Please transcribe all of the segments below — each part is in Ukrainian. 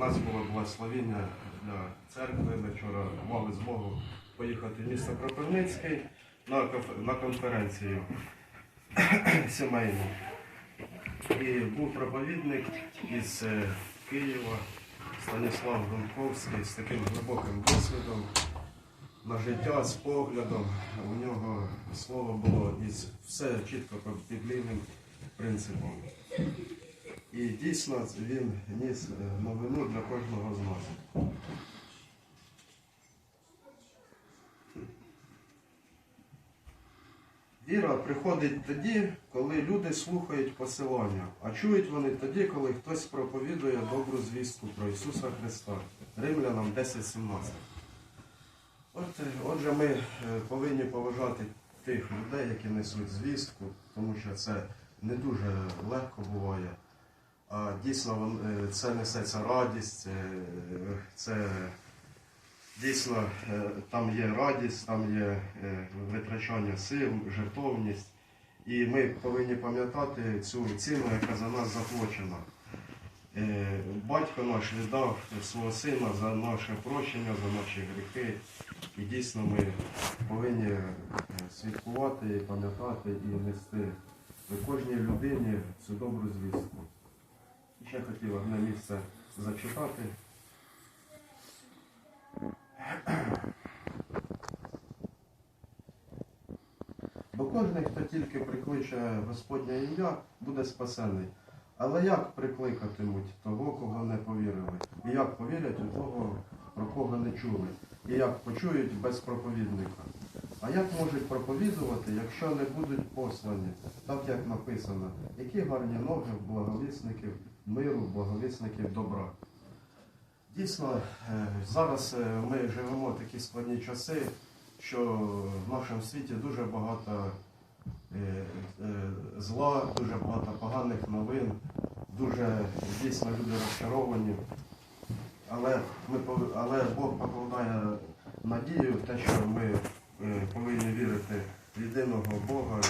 нас було благословення для церкви. Ми вчора мали змогу поїхати в місто Кропивницький на, конференцію сімейну. І був проповідник із е, Києва Станіслав Громковський з таким глибоким досвідом на життя з поглядом. У нього слово було із все чітко по біблійним принципам. І дійсно він ніс е, новину для кожного з нас. Віра приходить тоді, коли люди слухають посилання, а чують вони тоді, коли хтось проповідує добру звістку про Ісуса Христа. Римлянам 10.17. От, е, отже, ми е, повинні поважати тих людей, які несуть звістку, тому що це не дуже легко буває. А дійсно е, це несеться радість, е, це дійсно е, там є радість, там є витрачання сил, жертовність. І ми повинні пам'ятати цю ціну, яка за нас заплачена. Батько наш віддав свого сина за наше прощення, за наші гріхи. І дійсно ми повинні святкувати, і пам'ятати і нести кожній людині цю добру звістку. Ще хотів одне місце зачитати. Бо кожен, хто тільки прикличе Господнє ім'я, буде спасений. Але як прикликатимуть того, кого не повірили? І як повірять у того, про кого не чули? І як почують без проповідника? А як можуть проповідувати, якщо не будуть послані, так як написано, які гарні ноги в благовісників миру, благовісників добра? Дійсно, е, зараз е, ми живемо в такі складні часи, що в нашому світі дуже багато е, зла, дуже багато поганих новин, дуже дійсно люди розчаровані. Але, ми, але Бог покладає надію в те, що ми повинні вірити в єдиного Бога,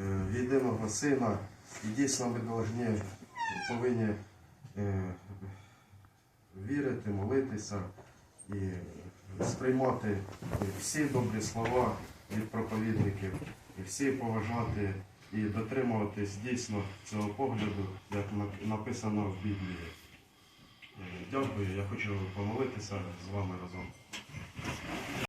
е, в єдиного Сина. І дійсно ми повинні, повинні е, вірити, молитися і сприймати всі добрі слова від проповідників, і всі поважати і дотримуватись дійсно цього погляду, як написано в Біблії. Е, Дякую, я хочу помолитися з вами разом.